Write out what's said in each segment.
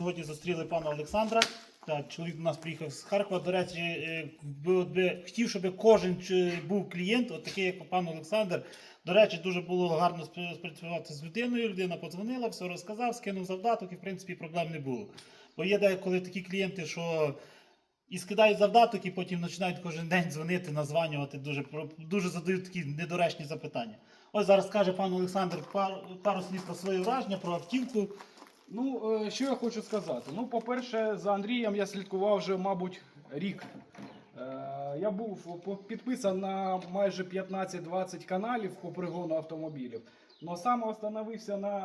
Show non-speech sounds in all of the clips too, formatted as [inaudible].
Сьогодні зустріли пана Олександра. Так, чоловік до нас приїхав з Харкова. До речі, е, би, би хотів, щоб кожен був клієнт, от такий, як пан Олександр. До речі, дуже було гарно співпрацювати з людиною. Людина подзвонила, все розказав, скинув завдаток і в принципі проблем не було. Бо є деколи такі клієнти, що і скидають завдаток, і потім починають кожен день дзвонити, названювати, дуже, дуже задають такі недоречні запитання. Ось зараз каже пан Олександр пару, пару слів про своє враження, про автівку. Ну, е, що я хочу сказати? Ну, по-перше, за Андрієм я слідкував вже, мабуть, рік. Е, Я був по- підписан на майже 15-20 каналів по пригону автомобілів. Але саме остановився на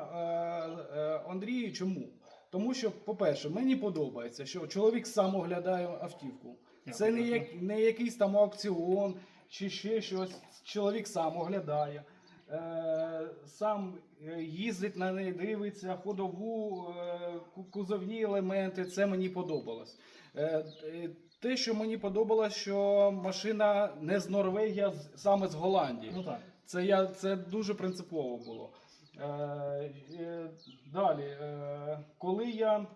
е, Андрії. Чому? Тому що, по-перше, мені подобається, що чоловік сам оглядає автівку. Це не якийсь там аукціон чи ще щось. Чоловік сам оглядає. Е, сам е, їздить на неї, дивиться, ходову, е, кузовні елементи. Це мені подобалось. Те, що мені подобалось, що машина не з Норвегії, а саме з Голландії. Ну так. Це, я, це дуже принципово було. Е, е, далі, е, коли я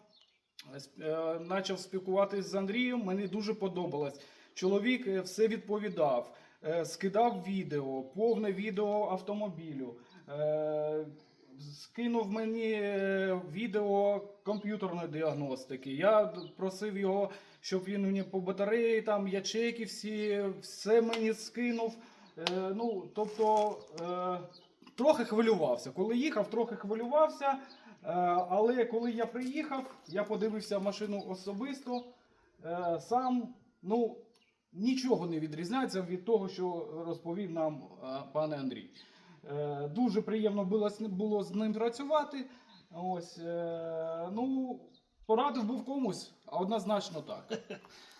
почав спілкуватися з Андрієм, мені дуже подобалось. Чоловік все відповідав, скидав відео, повне відео автомобілю. Е, Скинув мені е, відео комп'ютерної діагностики. Я просив його, щоб він мені по батареї, там ячейки всі, все мені скинув. Е, ну, тобто, е, трохи хвилювався. Коли їхав, трохи хвилювався. Е, але коли я приїхав, я подивився машину особисто. Е, сам, ну, нічого не відрізняється від того, що розповів нам е, пане Андрій. Е, Дуже приємно було, було з ним працювати. Ось, е, ну, порадив був комусь, а однозначно так.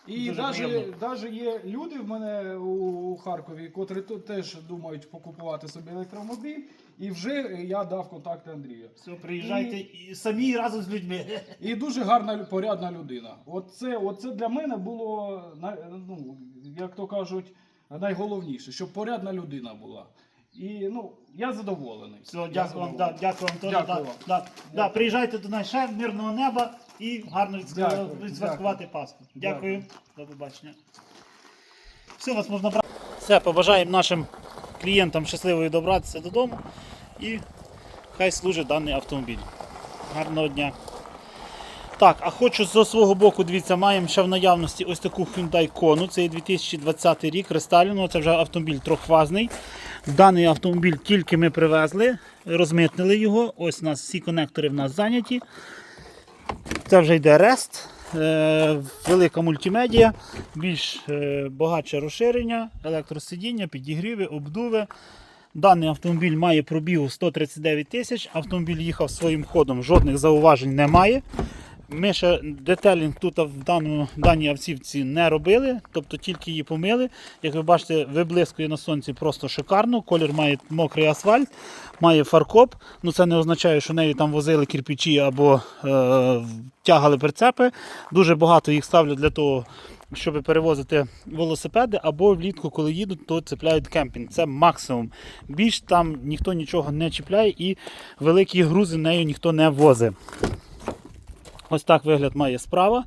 І навіть, є люди в мене у Харкові, котрі теж думають покупувати собі електромобіль, і вже я дав контакти Андрія. Все, приїжджайте і самі разом з людьми. [laughs] І дуже гарна, порядна людина. Оце, оце для мене було, ну, як то кажуть, найголовніше, щоб порядна людина була. І ну, я задоволений. Все, дякую вам, да, дякую вам теж. Дякую Да, вам. да, да, приїжджайте до нас ще мирного неба і гарно Дякую, відсвяткувати Пасху. Дякую. До побачення. Все, вас можна брати. Все, побажаємо нашим клієнтам щасливо добратися додому і хай служить даний автомобіль. Гарного дня. Так, а хочу з свого боку, дивіться, маємо ще в наявності ось таку Hyundai Kona. Це 2020 рік, рестайлінгу, це вже автомобіль трьохфазний. Даний автомобіль тільки ми привезли, розмитнили його. Ось у нас всі конектори в нас зайняті. Це вже йде рест, е, велика мультимедіа, більш е, багатше розширення, електросидіння, підігріви, обдуви. Даний автомобіль має пробігу 139 тисяч. Автомобіль їхав своїм ходом, жодних зауважень немає. Ми ще детелінг тут в даному, даній автівці не робили, тобто тільки її помили. Як ви бачите, виблискує на сонці просто шикарно. Колір має мокрий асфальт, має фаркоп. Ну це не означає, що нею там возили кирпичі або е, тягали прицепи. Дуже багато їх ставлять для того, щоб перевозити велосипеди, або влітку, коли їдуть, то цепляють кемпінг. Це максимум. Більш там ніхто нічого не чіпляє і великі грузи нею ніхто не возить. Ось так вигляд має справа.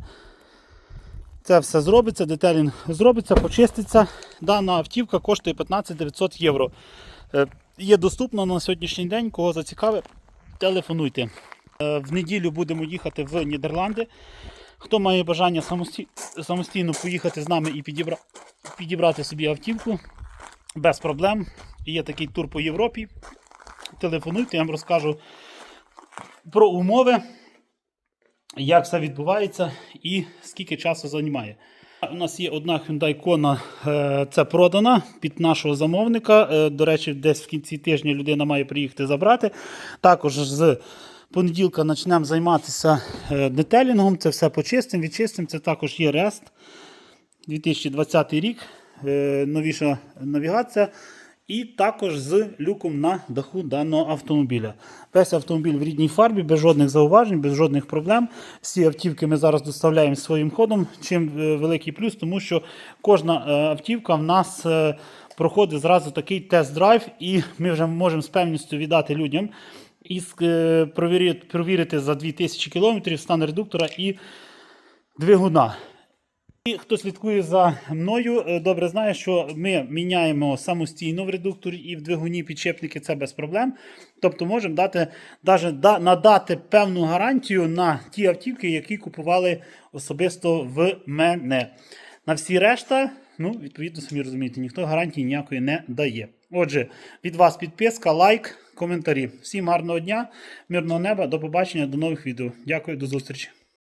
Це все зробиться, детелінг зробиться, почиститься. Дана автівка коштує 15 900 євро. Е, Є доступна на сьогоднішній день, кого зацікавить, телефонуйте. Е, В неділю будемо їхати в Нідерланди. Хто має бажання самості- самостійно поїхати з нами і підібра... підібрати собі автівку, без проблем. Є такий тур по Європі. Телефонуйте, я вам розкажу про умови як все відбувається і скільки часу займає. У нас є одна Hyundai Kona, е, це продана під нашого замовника. Е, До речі, десь в кінці тижня людина має приїхати забрати. Також з понеділка почнемо займатися е, детелінгом. Це все почистимо, відчистимо. Це також є REST 2020 рік, новіша навігація. І також з люком на даху даного автомобіля. Весь автомобіль в рідній фарбі, без жодних зауважень, без жодних проблем. Всі автівки ми зараз доставляємо своїм ходом. Чим е, великий плюс, тому що кожна е, автівка в нас е, проходить зразу такий тест-драйв, і ми вже можемо з певністю віддати людям, і провірити за 2000 км стан редуктора і двигуна. І хто слідкує за мною, е, добре знає, що ми міняємо самостійно в редукторі і в двигуні підшипники, це без проблем. Тобто можемо дати, да, надати певну гарантію на ті автівки, які купували особисто в мене. На всі решта, ну, відповідно, самі розумієте, ніхто гарантії ніякої не дає. Отже, від вас підписка, лайк, коментарі. Всім гарного дня, мирного неба, до побачення, до нових відео. Дякую, до зустрічі.